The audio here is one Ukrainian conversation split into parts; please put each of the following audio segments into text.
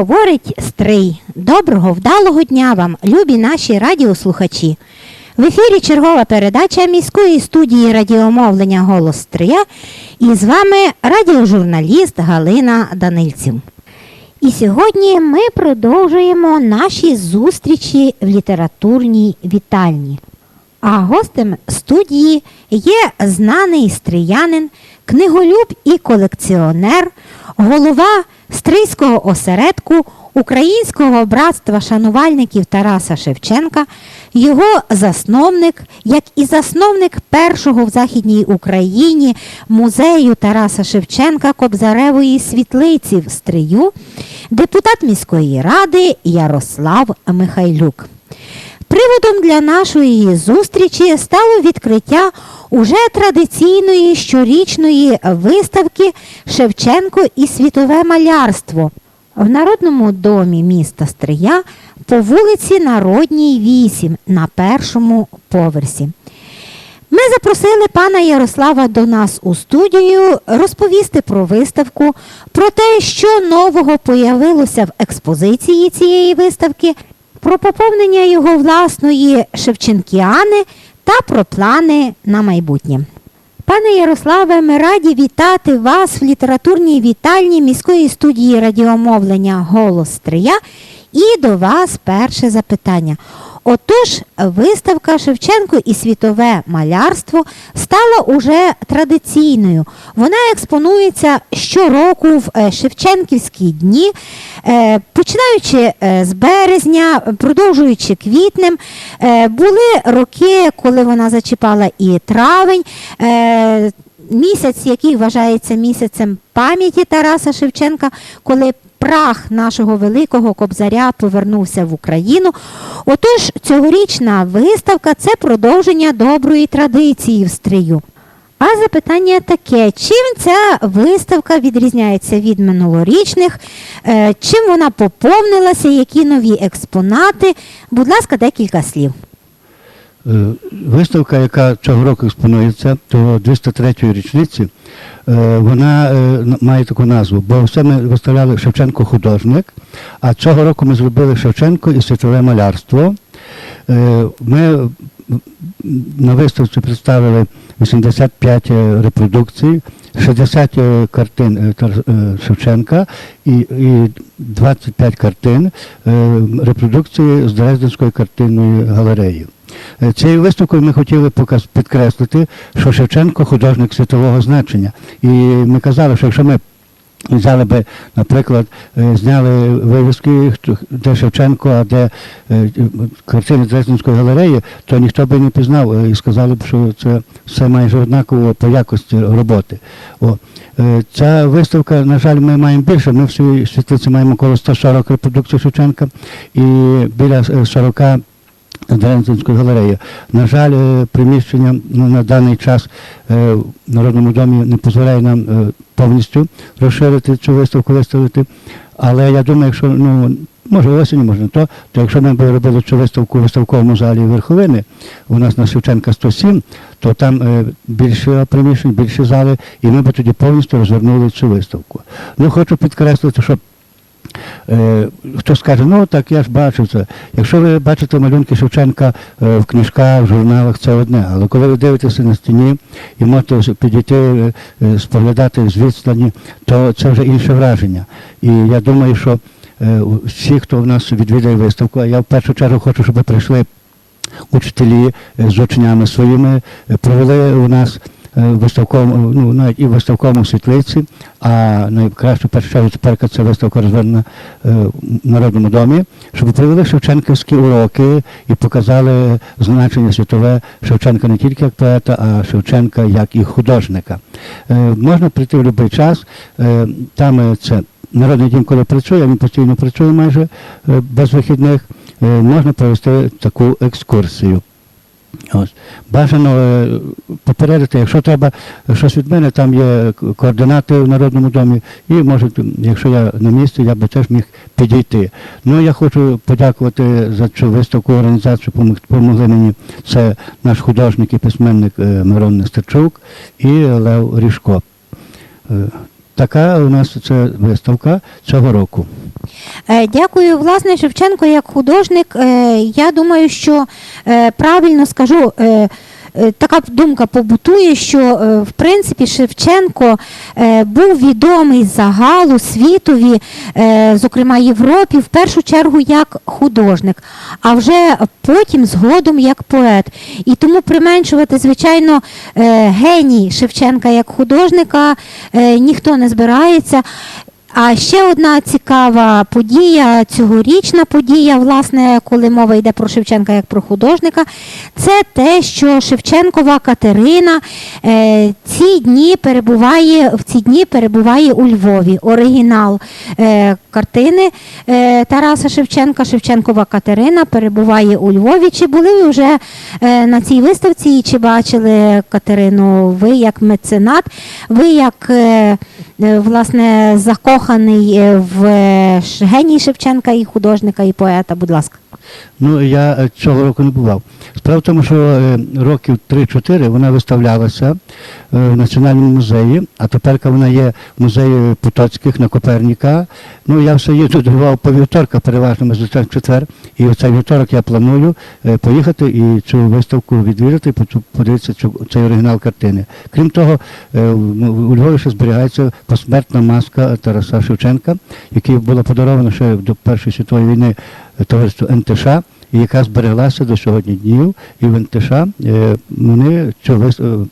Говорить Стрий. Доброго, вдалого дня вам, любі наші радіослухачі. В ефірі чергова передача міської студії радіомовлення Голос Стрия і з вами радіожурналіст Галина Данильців. І сьогодні ми продовжуємо наші зустрічі в літературній вітальні. А гостем студії є знаний стріянин, книголюб і колекціонер, голова Стрийського осередку Українського братства шанувальників Тараса Шевченка, його засновник, як і засновник першого в Західній Україні музею Тараса Шевченка Кобзаревої світлиці в Стрию, депутат міської ради Ярослав Михайлюк. Приводом для нашої зустрічі стало відкриття уже традиційної щорічної виставки Шевченко і світове малярство в Народному домі міста Стрия по вулиці Народній 8 на першому поверсі. Ми запросили пана Ярослава до нас у студію розповісти про виставку, про те, що нового появилося в експозиції цієї виставки, про поповнення його власної Шевченкіани та про плани на майбутнє. Пане Ярославе, ми раді вітати вас в літературній вітальні міської студії радіомовлення Голос Стрия. І до вас перше запитання. Отож, виставка Шевченко і світове малярство стала уже традиційною. Вона експонується щороку в е, Шевченківські дні, е, починаючи е, з березня, продовжуючи квітнем. Були роки, коли вона зачіпала і травень. Місяць, який вважається місяцем пам'яті Тараса Шевченка, коли прах нашого великого кобзаря повернувся в Україну. Отож, цьогорічна виставка це продовження доброї традиції в стрию. А запитання таке: чим ця виставка відрізняється від минулорічних? Е, Чим вона поповнилася, які нові експонати? Будь ласка, декілька слів. Е, Виставка, яка цього року експонується до 203-ї річниці, е, вона е, має таку назву, бо все ми виставляли Шевченко художник, а цього року ми зробили Шевченко і світове малярство. Ми на виставці представили 85 е, репродукцій, 60 е, картин Шевченка і, і 25 картин репродукції з Дрезденської картинної галереї. Е, Цією виставкою ми хотіли підкреслити, що Шевченко художник світового значення. І ми казали, що якщо ми взяли би, наприклад, е, зняли вивіски, де Шевченко, а де е, картини Дрезденської галереї, то ніхто би не пізнав і сказали б, що це все майже однаково по якості роботи. О. Ця виставка, на жаль, ми маємо більше. Ми в світлиці маємо коло 140 репродукцій Шевченка і біля е, 40 Дрезденської галереї. На жаль, е, приміщення на даний час е, в Народному домі не дозволяє нам е, повністю розширити цю виставку, виставити. Але я думаю, якщо ну, може осінь, може не то, то якщо ми б робили цю виставку у виставковому залі верховини, у нас на Шевченка 107, то там більше приміщень, більше зали, і ми б тоді повністю розвернули цю виставку. Ну, хочу підкреслити, що Хто скаже, ну так я ж бачив це. Якщо ви бачите малюнки Шевченка е, в книжках, в журналах, це одне. Але коли ви дивитеся на стіні і можете підійти, е, е, споглядати з відстані, то це вже інше враження. І я думаю, що е, всі, хто в нас відвідає виставку, я в першу чергу хочу, щоб прийшли учителі е, з учнями своїми, е, провели у нас е, в виставковому, ну, навіть і в виставковому світлиці, а найкраще в першу чергу ця виставка розвернена е, в Народному домі, щоб провели Шевченківські уроки і показали значення світове Шевченка не тільки як поета, а Шевченка як і художника. Е, Можна прийти в будь-який час, е, там е, це Народний дім, коли працює, він постійно працює майже е, без вихідних, е, можна провести таку екскурсію. Ось. Бажано е, попередити, якщо треба щось від мене, там є координати в Народному домі, і може, якщо я на місці, я би теж міг підійти. Ну, я хочу подякувати за цю виставку організацію, помог- помогли мені. Це наш художник і письменник е, Мирон Нестерчук і Лев Ріжко. Така у нас це виставка цього року. Е, Дякую, власне, Шевченко як художник. е, Я думаю, що е, правильно скажу. Е, Така думка побутує, що е, в принципі Шевченко е, був відомий загалу світові, зокрема Європі, в першу чергу як художник, а вже потім згодом як поет. І тому применшувати, звичайно, геній Шевченка як художника ніхто не збирається. А ще одна цікава подія, цьогорічна подія, власне, коли мова йде про Шевченка як про художника, це те, що Шевченкова Катерина е, ці дні перебуває в ці дні перебуває у Львові. Оригінал е, картини е, Тараса Шевченка, Шевченкова Катерина перебуває у Львові. Чи були ви вже на цій виставці чи бачили Катерину? Ви як меценат, ви як власне закоханий е, в е, геній Шевченка і художника, і поета, будь ласка. Ну, я е, цього року не бував. Справа в тому, що е, років 3-4 вона виставлялася е, в Національному музеї, а тепер вона є в музеї Потоцьких на Коперніка. Ну, я все їду до по вівторка, переважно ми зустрічаємо четвер. І оцей вівторок я планую е, поїхати і цю виставку відвідати, подивитися цей оригінал картини. Крім того, е, у Львові ще зберігається посмертна маска Тараса Шевченка, яка була подарована ще до Першої світової війни е, товариству НТШ, і яка збереглася до сьогодні днів. І в НТШ е, вони цю е,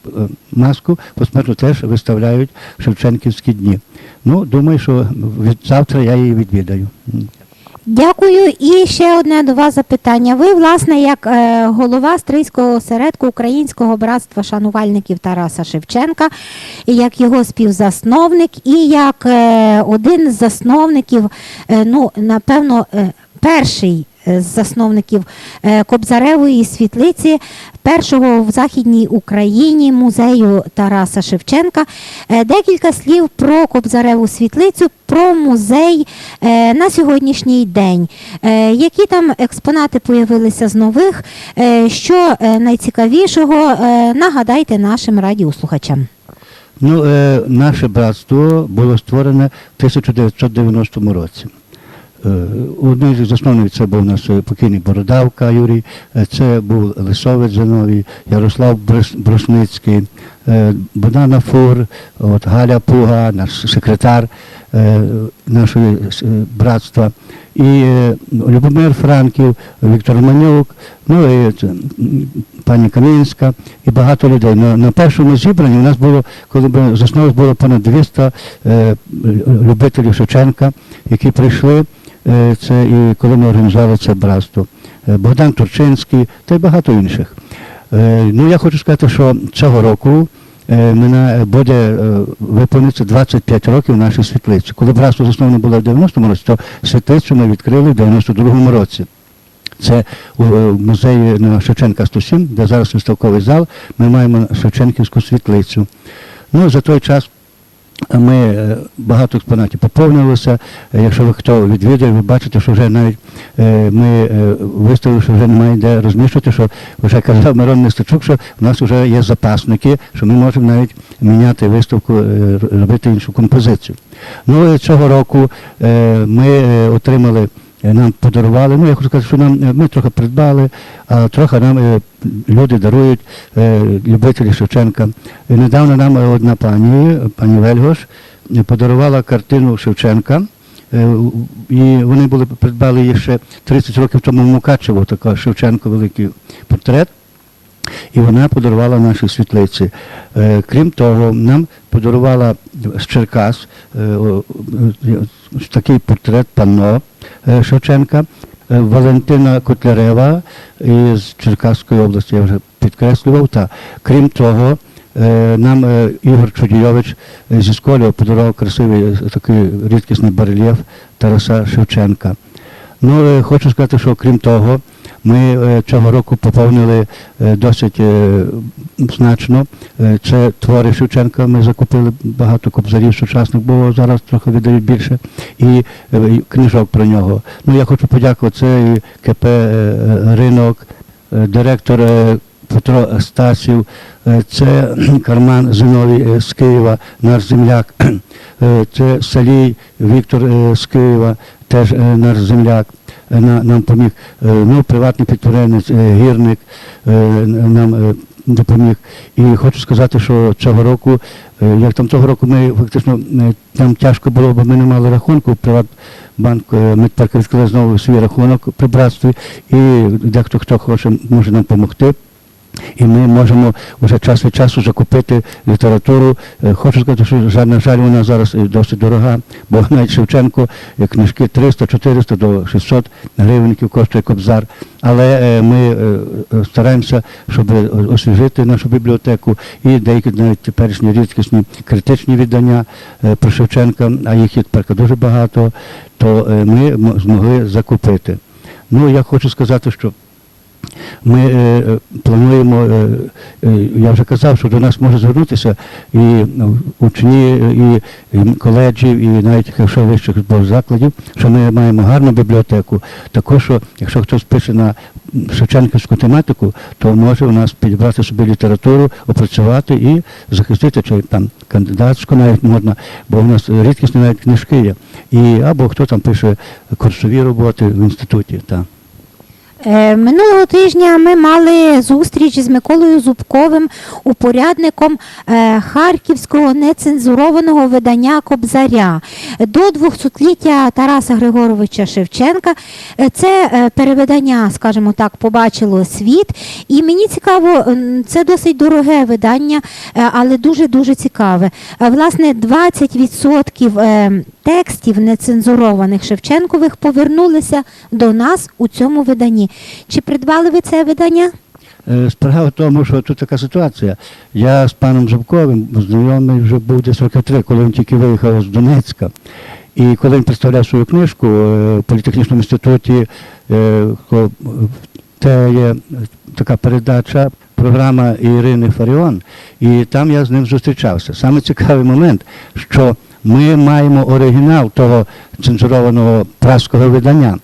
маску посмертно теж виставляють в Шевченківські дні. Ну, думаю, що від завтра я її відвідаю. Дякую. І ще одне до вас запитання. Ви, власне, як е, голова Стрийського осередку Українського братства шанувальників Тараса Шевченка, як його співзасновник, і як е, один з засновників, е, ну, напевно, е, перший з засновників е, Кобзаревої світлиці, першого в Західній Україні музею Тараса Шевченка. Е, Декілька слів про Кобзареву світлицю, про музей е, на сьогоднішній день. Е, Які там експонати появилися з нових? Е, Що е, найцікавішого, е, нагадайте нашим радіослухачам. Ну, е, наше братство було створене в 1990 році. Е, Одним з засновників це був у нас е, покійний Бородавка Юрій, е, це був Лисовець Зиновій, Ярослав Брус- Брусницький, Богдана Фур, от Галя Пуга, наш секретар нашого братства, і Любомир Франків, Віктор Манюк, ну і пані Камінська і багато людей. На, на першому зібранні у нас було, коли засновувалось, було понад 200 е, любителів Шевченка, які прийшли. Е, Це і коли ми організували це братство. Е, Богдан Турчинський та й багато інших. Е, Ну, я хочу сказати, що цього року мене буде виповниться 25 років нашої світлиці. Коли братство засноване було в 90-му році, то світлицю ми відкрили в 92-му році. Це у музеї на Шевченка 107, де зараз виставковий зал, ми маємо Шевченківську світлицю. Ну, за той час ми е, багато експонатів поповнилося. Е, Якщо ви хто відвідує, ви бачите, що вже навіть е, ми виставили, що вже немає де розміщувати, що вже казав Мирон Нестачук, що в нас вже є запасники, що ми можемо навіть міняти виставку, робити іншу композицію. Ну, цього року ми отримали. Е, Нам подарували, ну я хочу сказати, що нам е, ми трохи придбали, а трохи нам е, люди дарують любителі Шевченка. І недавно нам одна пані, пані Вельгош, подарувала картину Шевченка. І вони були придбали її ще 30 років тому в Мукачево, така Шевченко великий портрет. І вона подарувала нашій світлиці. Крім того, нам подарувала з Черкас такий портрет панно Шевченка. Е, Валентина Котлярева із Черкаської області, я вже підкреслював. Та крім того, е, нам е, Ігор Чудійович е, зі Сколів подарував красивий е, такий рідкісний барельєф Тараса Шевченка. Ну, е, хочу сказати, що крім того, Ми е, цього року поповнили е, досить е, значно. Це твори Шевченка. Ми закупили багато кобзарів сучасних, бо зараз трохи видають більше. І книжок про нього. Ну я хочу подякувати це КП Ринок, директор Петро Стасів, це Карман Зиновій з Києва, наш земляк, це Салій Віктор з Києва, теж наш земляк. Е, на- Нам поміг Е, ну, приватний підприємець, е, гірник нам допоміг. І хочу сказати, що цього року, як там цього року ми фактично там тяжко було, бо ми не мали рахунку. Приватбанк ми тепер відкрили знову свій рахунок при братстві, і дехто хто хоче може нам допомогти. І ми можемо вже час від часу закупити літературу. Е, Хочу сказати, що на жаль, вона зараз е, досить дорога, бо навіть Шевченко е, книжки 300-400 до 600 гривенників коштує кобзар. Але ми стараємося, щоб освіжити нашу бібліотеку і деякі навіть теперішні рідкісні критичні віддання про Шевченка, а їх є тепер дуже багато, то ми змогли закупити. Ну, я хочу сказати, що ми е, плануємо, е, е, я вже казав, що до нас може звернутися і учні, і, і коледжів, і навіть якщо вищих закладів, що ми маємо гарну бібліотеку. Також, що якщо хтось пише на шевченківську тематику, то може у нас підібрати собі літературу, опрацювати і захистити, чи там кандидатську навіть можна, бо у нас рідкісні навіть книжки є. І або хто там пише курсові роботи в інституті. Так. Е, Минулого тижня ми мали зустріч з Миколою Зубковим, упорядником е, харківського нецензурованого видання Кобзаря. До 200-ліття Тараса Григоровича Шевченка е, це перевидання, скажімо так, побачило світ. І мені цікаво, це досить дороге видання, але дуже-дуже цікаве. Власне, 20% е, текстів нецензурованих Шевченкових повернулися до нас у цьому виданні. Чи придбали ви це видання? Е, Справа в тому, що тут така ситуація. Я з паном Зубковим знайомий вже був десь роки три, коли він тільки виїхав з Донецька. І коли він представляв свою книжку е, в політехнічному інституті, це є така передача, програма Ірини Фаріон, і там я з ним зустрічався. Саме цікавий момент, що ми маємо оригінал того цензурованого праського видання.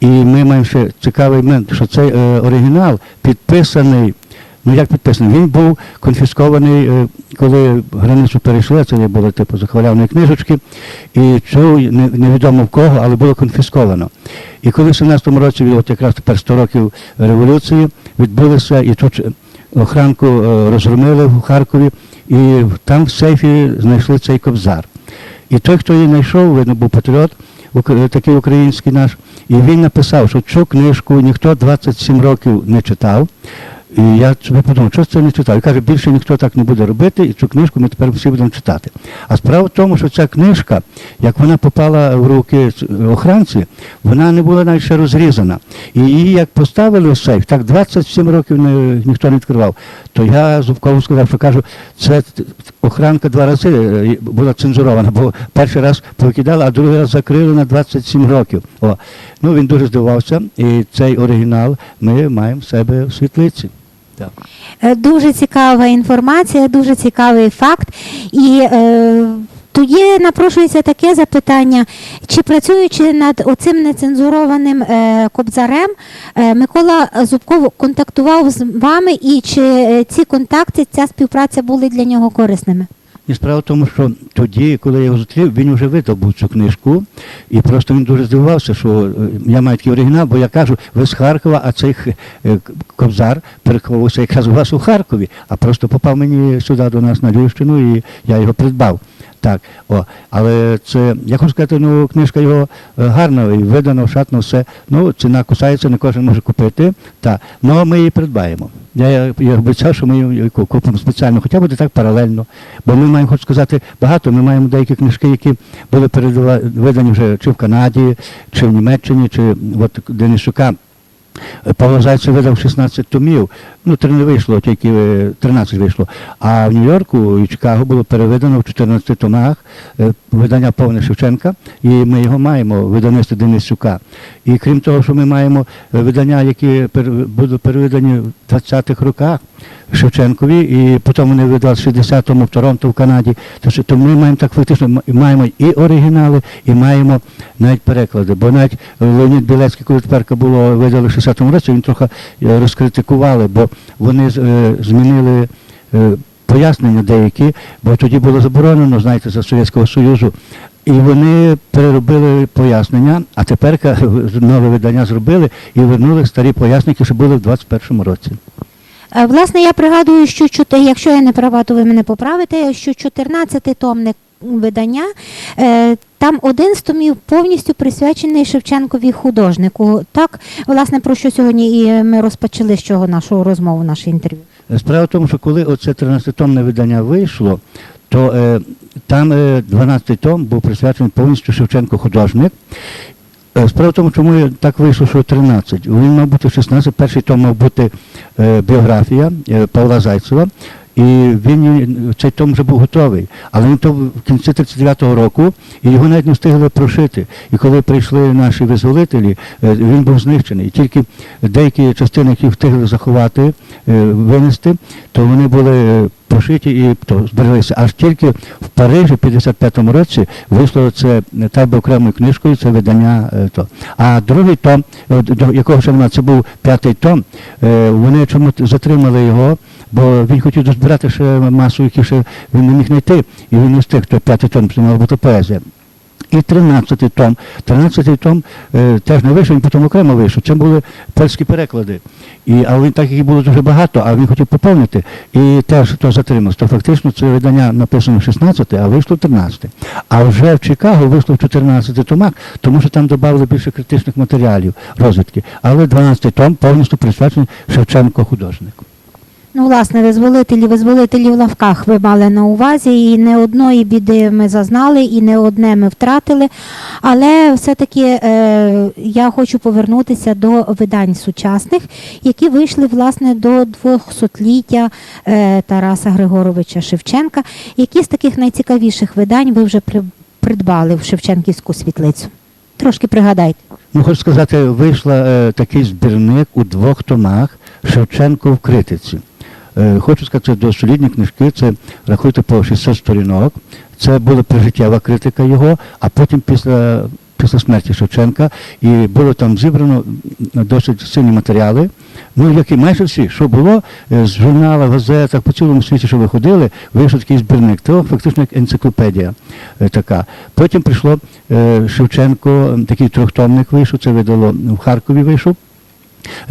І ми маємо ще цікавий момент, що цей е, оригінал підписаний. Ну як підписаний? Він був конфіскований, е, коли границю перейшли, це були типу захвалявні книжечки, і чув не- невідомо в кого, але було конфісковано. І коли в 17-му році, от якраз тепер 100 років революції, відбулося, і тут охранку е, розгромили в Харкові, і там в сейфі знайшли цей кобзар. І той, хто її знайшов, видно, був патріот, такий український наш, і він написав, що цю книжку ніхто 27 років не читав. І я собі подумав, що це не читав. І каже, більше ніхто так не буде робити, і цю книжку ми тепер всі будемо читати. А справа в тому, що ця книжка, як вона попала в руки охранці, вона не була навіть ще розрізана. І її як поставили у сейф, так 27 років не, ніхто не відкривав. То я Зубкову сказав, що кажу, це охранка два рази е, була цензурована, бо перший раз повикидали, а другий раз закрили на 27 років. О. Ну він дуже здивувався, і цей оригінал ми маємо в себе в світлиці. Так. Е, Дуже цікава інформація, дуже цікавий факт. І е, тоді напрошується таке запитання: чи працюючи над оцим нецензурованим е, кобзарем, е, Микола Зубков контактував з вами, і чи е, ці контакти, ця співпраця були для нього корисними? І справа в тому, що тоді, коли я його зустрів, він вже видав був цю книжку, і просто він дуже здивувався, що е, я маю такий оригінал, бо я кажу, ви з Харкова, а цей е, кобзар переховувався якраз у вас у Харкові, а просто попав мені сюди до нас на Львівщину, і я його придбав. Так, о, але це, я хочу сказати, ну, книжка його е, гарна, і видано, шатно, все. Ну, ціна кусається, не кожен може купити. Так, ну ми її придбаємо. Я, я, обіцяв, що ми її купимо спеціально, хоча буде так паралельно. Бо ми маємо, хочу сказати, багато. Ми маємо деякі книжки, які були передава- видані вже чи в Канаді, чи в Німеччині, чи от Денисюка Е, Павло Зайцев видав 16 томів. Ну, три не вийшло, тільки е, 13 вийшло. А в Нью-Йорку і Чикаго було переведено в 14 томах е, видання повне Шевченка, і ми його маємо, видавництво Денисюка. І крім того, що ми маємо е, видання, які будуть переведені в 20-х роках Шевченкові, і потім вони видали в 60-му в Торонто в Канаді. То, що- то ми маємо так фактично маємо і оригінали, і маємо навіть переклади. Бо навіть Леонід Білецький, коли тепер було видали в 60-му році, він трохи е, розкритикували, бо вони е, змінили. е, Пояснення деякі, бо тоді було заборонено, знаєте, за Совєтського Союзу. І вони переробили пояснення, а тепер нове видання зробили і вернули старі пояснення, які ще були в 21-му році. Власне, я пригадую, що якщо я не права, то ви мене поправите, що 14 томник видання, е, там один з томів повністю присвячений Шевченкові художнику. Так, власне, про що сьогодні і ми розпочали з чого нашу розмову, наше інтерв'ю. Справа в тому, що коли оце 13-томне видання вийшло, то е, там е, 12 том був присвячений повністю Шевченко художник. Е, Справа в тому, чому так вийшло, що 13. Він мав бути 16, перший том мав бути е, біографія е, Павла Зайцева. І він цей том вже був готовий, але він то в кінці 39-го року, і його навіть не встигли прошити. І коли прийшли наші визволителі, е, він був знищений. І тільки деякі частини, які встигли заховати, е, винести, то вони були е, прошиті і то збереглися. Аж тільки в Парижі в 55-му році вийшло це так окремою книжкою, це видання. То. А другий том, до якого ще немає, це був п'ятий том, вони чомусь затримали його, бо він хотів дозбирати ще масу, які ще він не міг знайти, і він не встиг, то п'ятий том, це бути поезія. І 13 том. 13 том е, теж не вийшов, він потім окремо вийшов. Це були польські переклади. І, але він так їх було дуже багато, а він хотів поповнити. І теж то затримався. То фактично це видання написано 16, а вийшло 13. А вже в Чикаго вийшло в 14 томах, тому що там додали більше критичних матеріалів, розвідки. Але 12 том повністю присвячений Шевченко художнику. Ну, власне, визволителі, визволителі в лавках ви мали на увазі, і не одної біди ми зазнали, і не одне ми втратили. Але все-таки е, я хочу повернутися до видань сучасних, які вийшли власне до 200-ліття е, Тараса Григоровича Шевченка. Які з таких найцікавіших видань ви вже при, придбали в Шевченківську світлицю? Трошки пригадайте. Ну, хочу сказати, вийшла е, такий збірник у двох томах Шевченко в критиці. Е, хочу сказати, до солідні книжки, це рахуйте по 600 сторінок. Це була прижиттєва критика його, а потім після, після смерті Шевченка. І було там зібрано досить сильні матеріали. Ну, які майже всі, що було е, з журналів, газетах, по цілому світі, що виходили, вийшов такий збірник. То фактично як енциклопедія е, така. Потім прийшло Шевченко, такий трьохтомник вийшов, це видало в Харкові вийшов.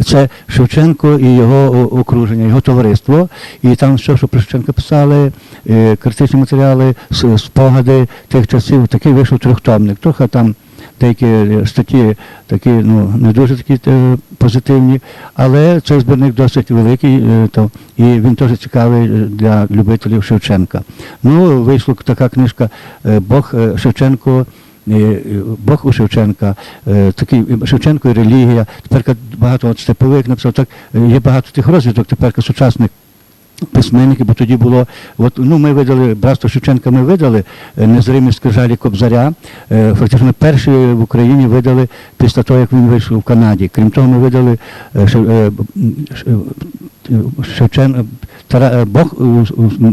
Це Шевченко і його окруження, його товариство. І там все, що про Шевченка писали, е, критичні матеріали, спогади тих часів, такий вийшов трьохтомник. Трохи там деякі статті такі, ну, не дуже такі е, позитивні, але цей збірник досить великий, е, то, і він теж цікавий для любителів Шевченка. Ну, вийшла така книжка Бог Шевченко. Е, Бог у Шевченка, е, такий Шевченко і релігія. Тепер багато от Степовик написав, так е, є багато тих розвиток, тепер сучасних письменників, бо тоді було, от, ну ми видали, братство Шевченка ми видали, незримі скрижалі Кобзаря. Фактично перші в Україні видали після того, як він вийшов в Канаді. Крім того, ми видали Шевчен, Тара, е, Бог у,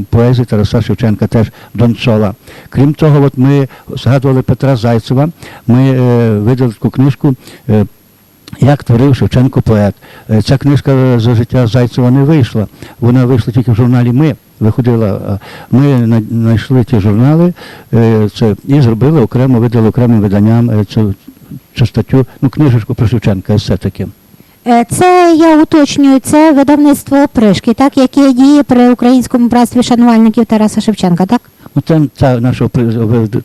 поезії Тараса Шевченка теж Донцова. Крім того, от ми згадували Петра Зайцева, ми е, видали таку книжку. е, як творив Шевченко поет. Е, Ця книжка за життя Зайцева не вийшла. Вона вийшла тільки в журналі Ми. Виходила, ми знайшли ті журнали е, це, і зробили окремо, видали окремим виданням е, цю, цю статтю, ну, книжечку про Шевченка, все-таки. Е, Це я уточнюю, це видавництво опришки, так, яке діє при українському братстві шанувальників Тараса Шевченка, так? Ну, це, це наше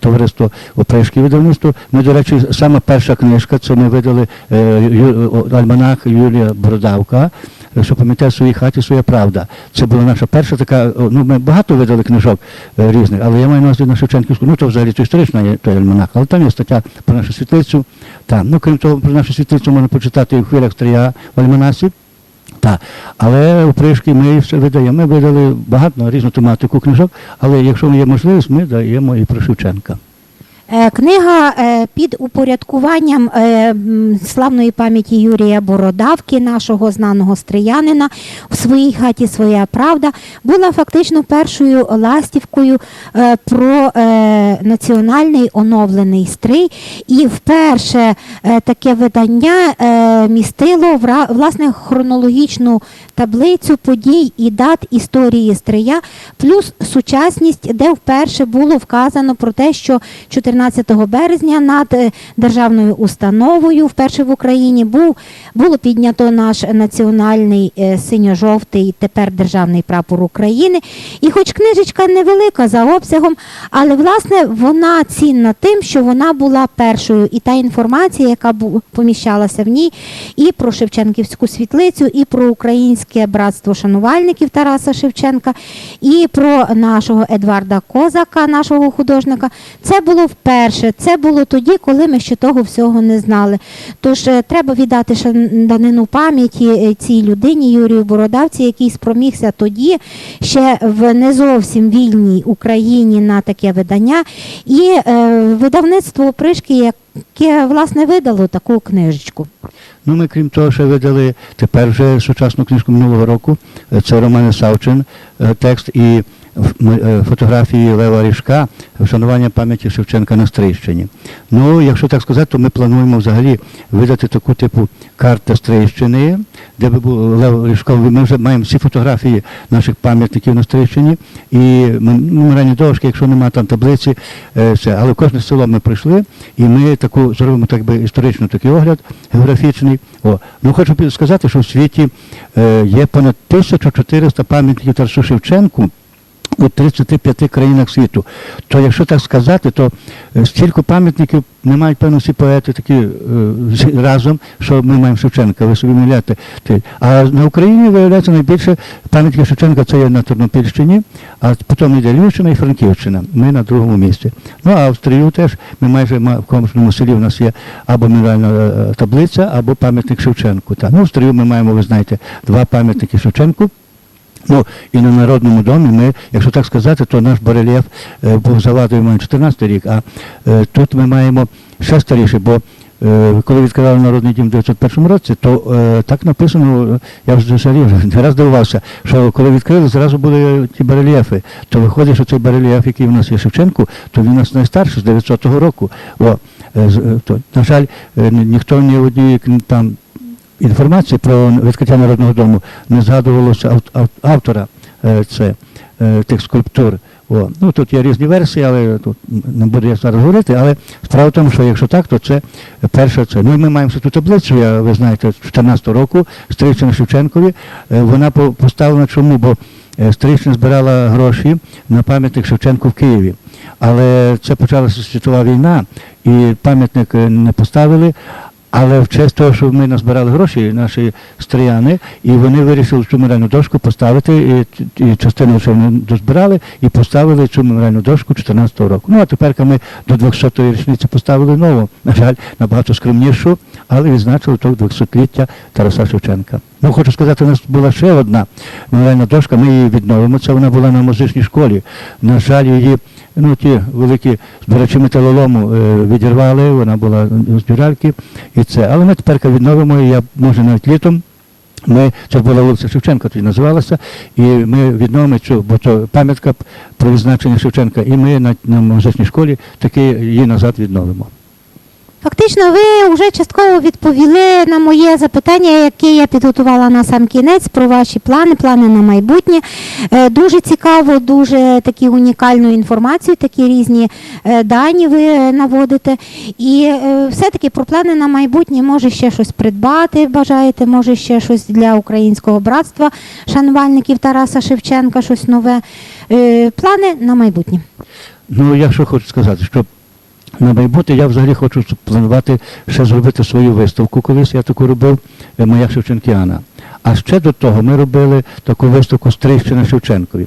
товариство Опришки видавництво. Ми, до речі, саме перша книжка, це ми видали е, альманах Юрія Бородавка. Що пам'ятає в своїй хаті своя правда. Це була наша перша така. Ну, ми багато видали книжок е, різних, але я маю на на Шевченківську, ну то взагалі то історична той альманах, але там є стаття про нашу світлицю. Та. Ну, крім того, про нашу світлицю можна почитати і в хвилях стрія в альманасі. Так, але Пришки ми все видаємо. Ми видали багато різну тематику книжок, але якщо є можливість, ми даємо і про Шевченка. Е, Книга е, під упорядкуванням е, славної пам'яті Юрія Бородавки, нашого знаного стріянина, в своїй хаті своя правда, була фактично першою ластівкою про національний оновлений стрий. І вперше таке видання містило власне хронологічну таблицю подій і дат історії стрия, плюс сучасність, де вперше було вказано про те, що 14 березня над е, державною установою вперше в Україні був було піднято наш національний е, синьо-жовтий тепер державний прапор України. І хоч книжечка невелика за обсягом, але власне вона цінна тим, що вона була першою, і та інформація, яка поміщалася в ній, і про Шевченківську світлицю, і про українське братство шанувальників Тараса Шевченка, і про нашого Едварда Козака, нашого художника. Це було вперше. Це було тоді, коли ми ще того всього не знали. Тож е, треба віддати шан- данину пам'яті е, цій людині Юрію Бородавці, який спромігся тоді ще в не зовсім вільній Україні на таке видання, і е, видавництво Пришки, яке власне видало таку книжечку. Ну, ми, крім того, ще видали тепер вже сучасну книжку минулого року. Е, Це Роман Савчин, текст і фотографії Лева Ріжка, вшанування пам'яті Шевченка на Стрийщині. Ну, якщо так сказати, то ми плануємо взагалі видати таку типу карта Стрийщини, де би був Лев Ріжко. Ми вже маємо всі фотографії наших пам'ятників на Стрийщині. І м- меморіальні дошки, якщо немає там таблиці, е, все. Але в кожне село ми прийшли, і ми таку зробимо так би історичний такий огляд географічний. О, ну хочу сказати, що в світі е, є понад 1400 пам'ятників Тарасу Шевченку. У 35 країнах світу. То якщо так сказати, то е, стільки пам'ятників не мають певно всі поети такі е, разом, що ми маємо Шевченка, ви собі уявляєте. Ти- А на Україні виявляється найбільше пам'ятників Шевченка це є на Тернопільщині, а потім йде Львівщина і Франківщина. Ми на другому місці. Ну а в Стрию теж ми майже ма- в кожному селі у нас є або меморіальна е, таблиця, або пам'ятник Шевченку. Та. Ну, в Стрию ми маємо, ви знаєте, два пам'ятники Шевченку. Ну і на Народному домі ми, якщо так сказати, то наш барельєф е, був маємо 14 рік, а е, тут ми маємо ще старіше, бо е, коли відкривали Народний дім в 1901 році, то е, так написано, я вже вже не раз дивувався, що коли відкрили, зразу були ті барельєфи. То виходить, що цей барельєф, який у нас є Шевченку, то він у нас найстарший з 900-го року. О, е, е, то, на жаль, е, ніхто ні однієї кн- там інформації про відкриття Народного дому не згадувалося ав- ав- автора е, це, е, тих скульптур. О, ну, тут є різні версії, але тут не буду я зараз говорити. Але справа в тому, що якщо так, то це перше це. Ну і ми маємо ту таблицю, я, ви знаєте, з 14 року, Стрийщина Шевченкові. Е, Вона поставлена чому? Бо е, збирала гроші на пам'ятник Шевченку в Києві. Але це почалася світова війна, і пам'ятник е, не поставили. Але в честь того, що ми назбирали гроші, наші стріяни, і вони вирішили цю меморіальну дошку поставити, і, і частину ще вони дозбирали, і поставили цю меморіальну дошку 14-го року. Ну а тепер ми до 200-ї річниці поставили нову, на жаль, набагато скромнішу, але відзначили то 200-ліття Тараса Шевченка. Ну, хочу сказати, у нас була ще одна меморіальна дошка, ми її відновимо. Це вона була на музичній школі. На жаль, її ну, ті великі збирачі металолому е, відірвали, вона була з дюральки і це. Але ми тепер відновимо її, я може навіть літом. Ми, це була вулиця Шевченка, тоді називалася, і ми відновимо цю, бо це пам'ятка про відзначення Шевченка, і ми на, на музичній школі таки її назад відновимо. Фактично, ви вже частково відповіли на моє запитання, яке я підготувала на сам кінець про ваші плани, плани на майбутнє. Е, Дуже цікаво, дуже такі унікальну інформацію, такі різні е, дані ви наводите. І е, все-таки про плани на майбутнє може ще щось придбати, бажаєте, може ще щось для українського братства, шанувальників Тараса Шевченка, щось нове. Е, Плани на майбутнє. Ну, я що хочу сказати, що на майбутнє я взагалі хочу планувати ще зробити свою виставку колись, я таку робив, е, моя Шевченкіана. А ще до того ми робили таку виставку «Стрийщина Шевченкові.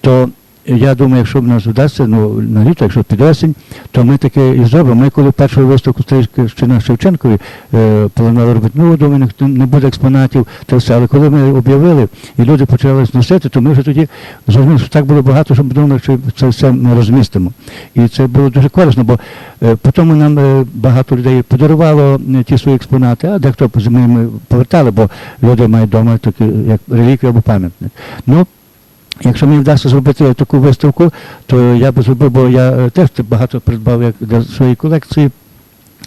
То я думаю, якщо б нас вдасться, ну на літо, якщо під осінь, то ми таке і зробимо. Ми коли першу виставку «Стрийщина на Шевченкові е, планували робити, ну думаю, не буде експонатів, то все. Але коли ми об'явили і люди почали зносити, то ми вже тоді зрозуміли, що так було багато, що ми думали, що це все ми розмістимо. І це було дуже корисно, бо е, потім нам е, багато людей подарувало е, ті свої експонати, а дехто з ми повертали, бо люди мають вдома такі, як реліквію або пам'ятник. Ну, Якщо мені вдасться зробити таку виставку, то я би зробив, бо я е, теж багато придбав як для своєї колекції.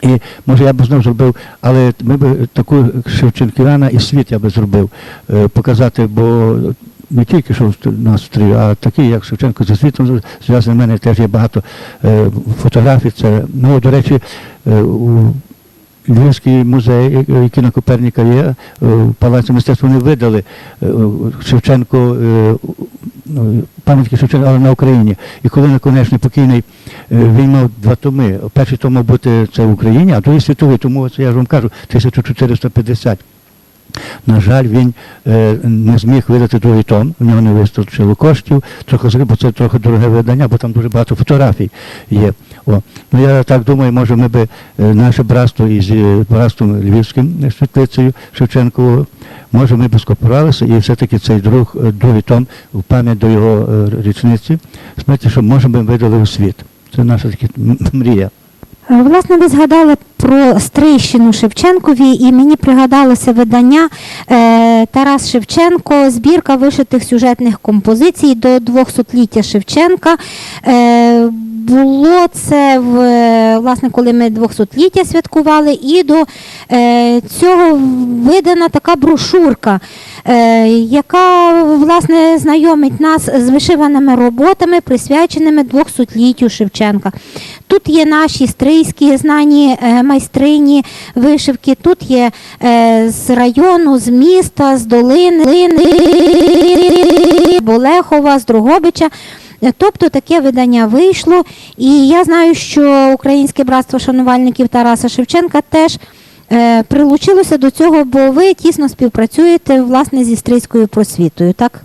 І може я б знову зробив, але ми б таку Шевченківана і світ я би зробив, е, показати, бо не тільки що в нас в а такі, як Шевченко зі світом зв'язаний, в мене теж є багато е, фотографій. Це, ну, до речі, е, у Львівський музей, е, який на Коперніка є, е, в Палаці мистецтва вони видали е, Шевченко, е, пам'ятки Шевченка, але на Україні. І коли наконечний покійний, е, він мав два томи. Перший том мав бути це в Україні, а другий світовий, тому це я ж вам кажу, 1450. На жаль, він е, не зміг видати другий том, в нього не вистачило коштів, трохи бо це трохи дороге видання, бо там дуже багато фотографій є. О. Ну я так думаю, може ми би е, наше братство із е, братством Львівським е, світлицею Шевченкового, може ми б скооперувалися і все-таки цей друг, другий том в пам'ять до його річниці, смерті, що може ми видали у світ. Це наша така мрія. Е, Власне, ви згадали про Стрийщину Шевченкові, і мені пригадалося видання е, Тарас Шевченко, збірка вишитих сюжетних композицій до 200-ліття Шевченка. Е, було це в власне, коли ми 200-ліття святкували, і до цього видана така брошурка, яка власне знайомить нас з вишиваними роботами, присвяченими 200-літтю Шевченка. Тут є наші стрийські знані е, майстрині вишивки, тут є е, з району, з міста, з долини, Лини, Болехова, з Другобича. Е, Тобто таке видання вийшло, і я знаю, що Українське братство шанувальників Тараса Шевченка теж прилучилося до цього, бо ви тісно співпрацюєте власне зі стрийською просвітою, так?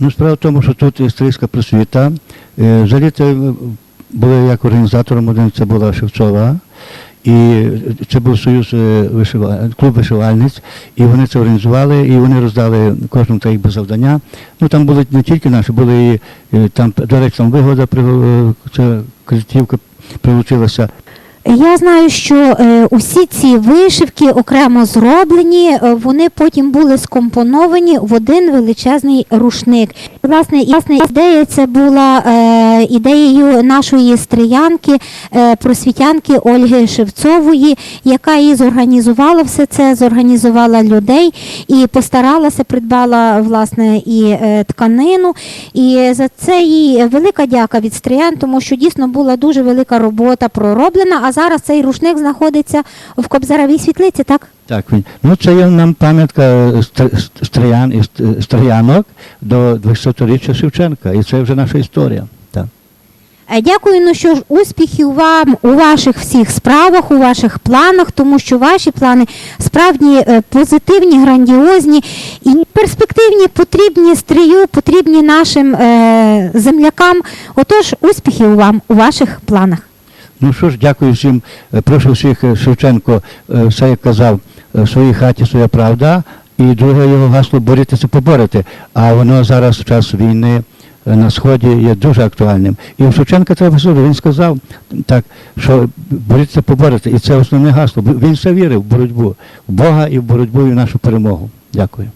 Ну, справа в тому, що тут історична просвіта. Взагалі це були як організатором один, це була Шевцова. І це був союз е, вишива... клуб вишивальниць, і вони це організували, і вони роздали кожному та якби завдання. Ну там були не тільки наші, були і е, там, до речі, там вигода це кредитівка прилучилася. Я знаю, що е, усі ці вишивки окремо зроблені, е, вони потім були скомпоновані в один величезний рушник. Власне, власне, ідея це була е, ідеєю нашої стріянки, просвітянки Ольги Шевцової, яка і зорганізувала все це, зорганізувала людей і постаралася, придбала власне і тканину. І за це їй велика дяка від стріян, тому що дійсно була дуже велика робота пророблена. А зараз цей рушник знаходиться в Кобзаровій світлиці, так? Так. Ну, це є нам пам'ятка е, стриян, і ст- стріянок до 200-річчя Шевченка. І це вже наша історія. Е, Дякую, ну що ж, успіхів вам у ваших всіх справах, у ваших планах, тому що ваші плани справді е, позитивні, грандіозні і перспективні, потрібні стрію, потрібні нашим е, землякам. Отож, успіхів вам у ваших планах. Ну що ж, дякую всім. Е, Прошу всіх е, Шевченко, е, все як казав, в своїй хаті своя правда. І друге його гасло борітися, поборити. А воно зараз в час війни на сході є дуже актуальним. І у Шевченка треба слухати. Він сказав так, що борітися, поборити. І це основне гасло. Він все вірив в боротьбу, в Бога і в боротьбу і в нашу перемогу. Дякую.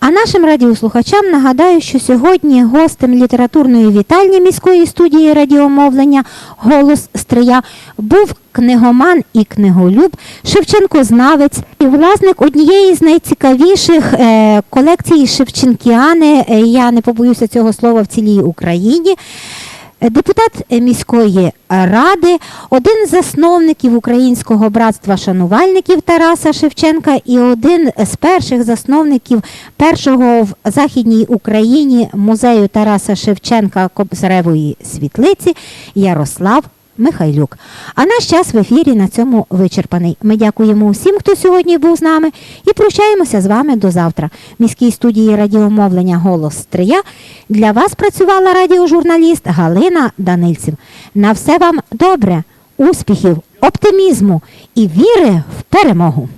А нашим радіослухачам нагадаю, що сьогодні гостем літературної вітальні міської студії радіомовлення Голос Стрия був книгоман і книголюб Шевченкознавець і власник однієї з найцікавіших е, колекцій Шевченкіани. е, Я не побоюся цього слова в цілій Україні. Е, Депутат міської ради, один з засновників Українського братства шанувальників Тараса Шевченка і один з перших засновників першого в Західній Україні музею Тараса Шевченка Кобзаревої світлиці Ярослав Михайлюк. А наш час в ефірі на цьому вичерпаний. Ми дякуємо усім, хто сьогодні був з нами, і прощаємося з вами до завтра. В міській студії радіомовлення Голос Стрия для вас працювала радіожурналіст Галина Данильців. На все вам добре, успіхів, оптимізму і віри в перемогу.